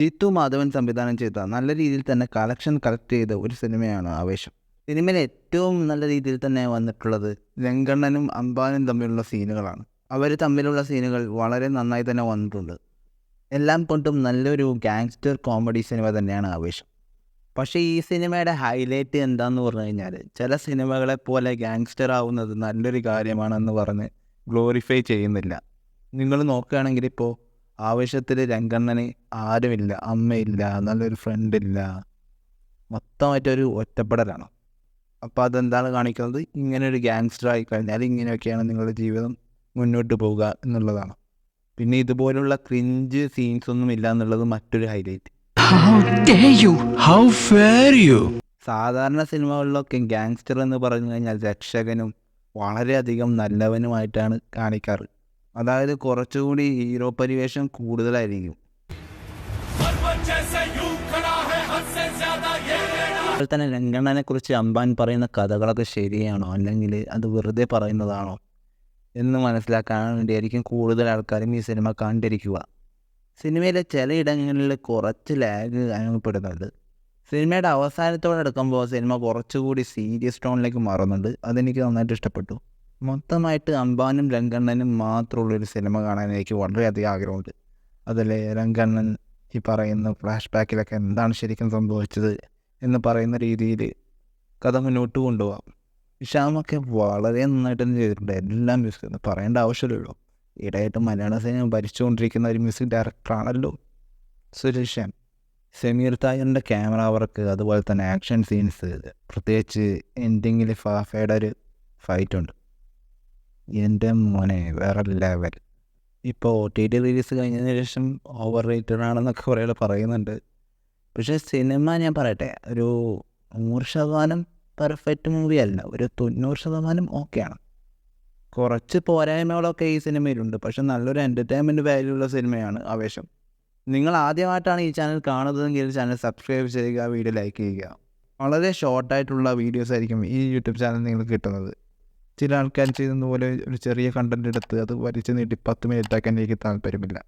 ജീത്തു മാധവൻ സംവിധാനം ചെയ്ത നല്ല രീതിയിൽ തന്നെ കളക്ഷൻ കളക്ട് ചെയ്ത ഒരു സിനിമയാണ് ആവേശം. സിനിമയിൽ ഏറ്റവും നല്ല രീതിയിൽ തന്നെ വന്നിട്ടുള്ളത് രംഗണ്ണനും അംബാനും തമ്മിലുള്ള സീനുകളാണ്. അവർ തമ്മിലുള്ള സീനുകൾ വളരെ നന്നായി തന്നെ വന്നിട്ടുണ്ട്. എല്ലാം കൊണ്ടും നല്ലൊരു ഗാങ്സ്റ്റർ കോമഡി സിനിമ തന്നെയാണ് ആവേശം. പക്ഷേ ഈ സിനിമയുടെ ഹൈലൈറ്റ് എന്താന്ന് പറഞ്ഞു കഴിഞ്ഞാൽ ചില സിനിമകളെ പോലെ ഗാങ്സ്റ്റർ ആവുന്നത് നല്ലൊരു കാര്യമാണെന്ന് പറഞ്ഞ് ഗ്ലോറിഫൈ ചെയ്യുന്നില്ല. നിങ്ങൾ നോക്കുകയാണെങ്കിൽ ഇപ്പോൾ ആവശ്യത്തിൽ രംഗണ്ണന് ആരുമില്ല അമ്മയില്ല നല്ലൊരു ഫ്രണ്ടില്ല മൊത്തമായിട്ടൊരു ഒറ്റപ്പെടലാണ്. അപ്പോൾ അതെന്താണ് കാണിക്കുന്നത്? ഇങ്ങനെ ഒരു ഗാങ്സ്റ്റർ ആയി കഴിഞ്ഞാൽ ഇങ്ങനെയൊക്കെയാണ് നിങ്ങളുടെ ജീവിതം മുന്നോട്ട് പോവുക എന്നുള്ളതാണ്. പിന്നെ ഇതുപോലുള്ള ക്രിഞ്ച് സീൻസ് ഒന്നും ഇല്ല എന്നുള്ളത് മറ്റൊരു ഹൈലൈറ്റ് സാധാരണ സിനിമകളിലൊക്കെ ഗ്യാങ്സ്റ്റർ എന്ന് പറഞ്ഞു കഴിഞ്ഞാൽ രക്ഷകനും വളരെയധികം നല്ലവനുമായിട്ടാണ് കാണിക്കാറ്. അതായത് കുറച്ചുകൂടി ഹീറോ പരിവേഷം കൂടുതലായിരിക്കും. അതുപോലെ തന്നെ രംഗണ്ണനെ കുറിച്ച് അമ്പാൻ പറയുന്ന കഥകളൊക്കെ ശരിയാണോ? അല്ലെങ്കിൽ അത് വെറുതെ പറയുന്നതാണോ? എന്ന് മനസ്സിലാക്കാൻ വേണ്ടിയായിരിക്കും കൂടുതൽ ആൾക്കാരും ഈ സിനിമ കണ്ടിരിക്കുക. സിനിമയിലെ ചിലയിടങ്ങളിൽ കുറച്ച് ലാഗ് അനുഭവപ്പെടുന്നുണ്ട്. സിനിമയുടെ അവസാനത്തോടെ എടുക്കുമ്പോൾ സിനിമ കുറച്ചുകൂടി സീരിയസ് ടോണിലേക്ക് മാറുന്നുണ്ട്. അതെനിക്ക് നന്നായിട്ട് ഇഷ്ടപ്പെട്ടു. മൊത്തമായിട്ട് അമ്പാനും രംഗണ്ണനും മാത്രമുള്ള ഒരു സിനിമ കാണാൻ എനിക്ക് വളരെയധികം ആഗ്രഹമുണ്ട്. അതിലെ രംഗണ്ണൻ ഈ പറയുന്ന ഫ്ലാഷ് ബാക്കിലൊക്കെ എന്താണ് ശരിക്കും സംഭവിച്ചത് എന്ന് പറയുന്ന രീതിയിൽ കഥ മുന്നോട്ട് കൊണ്ടുപോകാം ഇഷാമൊക്കെ വളരെ നന്നായിട്ട് തന്നെ ചെയ്തിട്ടുണ്ട്. എല്ലാം മ്യൂസിക് പറയേണ്ട ആവശ്യമില്ലല്ലോ. ഇടയായിട്ട് മലയാള സിനിമ ഭരിച്ചുകൊണ്ടിരിക്കുന്ന ഒരു മ്യൂസിക് ഡയറക്ടറാണല്ലോ സുരേഷൻ. സെമീർ തായറിന്റെ ക്യാമറ വർക്ക് അതുപോലെ തന്നെ ആക്ഷൻ സീൻസ് പ്രത്യേകിച്ച് എൻഡിങ്ങിൽ ഫാഫയുടെ ഒരു ഫൈറ്റ് ഉണ്ട്. എന്റെ മോനെ വേറെ ലെവൽ ഇപ്പോൾ ഒ ടി ടി റിലീസ് കഴിഞ്ഞതിന് ശേഷം ഓവർ റേറ്റഡ് ആണെന്നൊക്കെ കുറേ പറയുന്നുണ്ട്. പക്ഷേ സിനിമ ഞാൻ പറയട്ടെ ഒരു നൂറ് ശതമാനം പെർഫെക്റ്റ് മൂവി അല്ല. ഒരു തൊണ്ണൂറ് ശതമാനം ഓക്കെയാണ് കുറച്ച് പോരായ്മകളൊക്കെ ഈ സിനിമയിലുണ്ട് പക്ഷെ നല്ലൊരു എന്റർടൈൻമെന്റ് വാല്യൂ ഉള്ള സിനിമയാണ് ആവേശം. നിങ്ങൾ ആദ്യമായിട്ടാണ് ഈ ചാനൽ കാണുന്നതെങ്കിൽ ചാനൽ സബ്സ്ക്രൈബ് ചെയ്യുക വീഡിയോ ലൈക്ക് ചെയ്യുക. വളരെ ഷോർട്ടായിട്ടുള്ള വീഡിയോസ് ആയിരിക്കും ഈ യൂട്യൂബ് ചാനൽ നിങ്ങൾക്ക് കിട്ടുന്നത്. ചില ആൾക്കാർ ചെയ്യുന്ന പോലെ ഒരു ചെറിയ കണ്ടന്റ് എടുത്ത് അത് വലിച്ചു നീട്ടി പത്ത് മിനിറ്റ് ആക്കാൻ എനിക്ക് താല്പര്യമില്ല.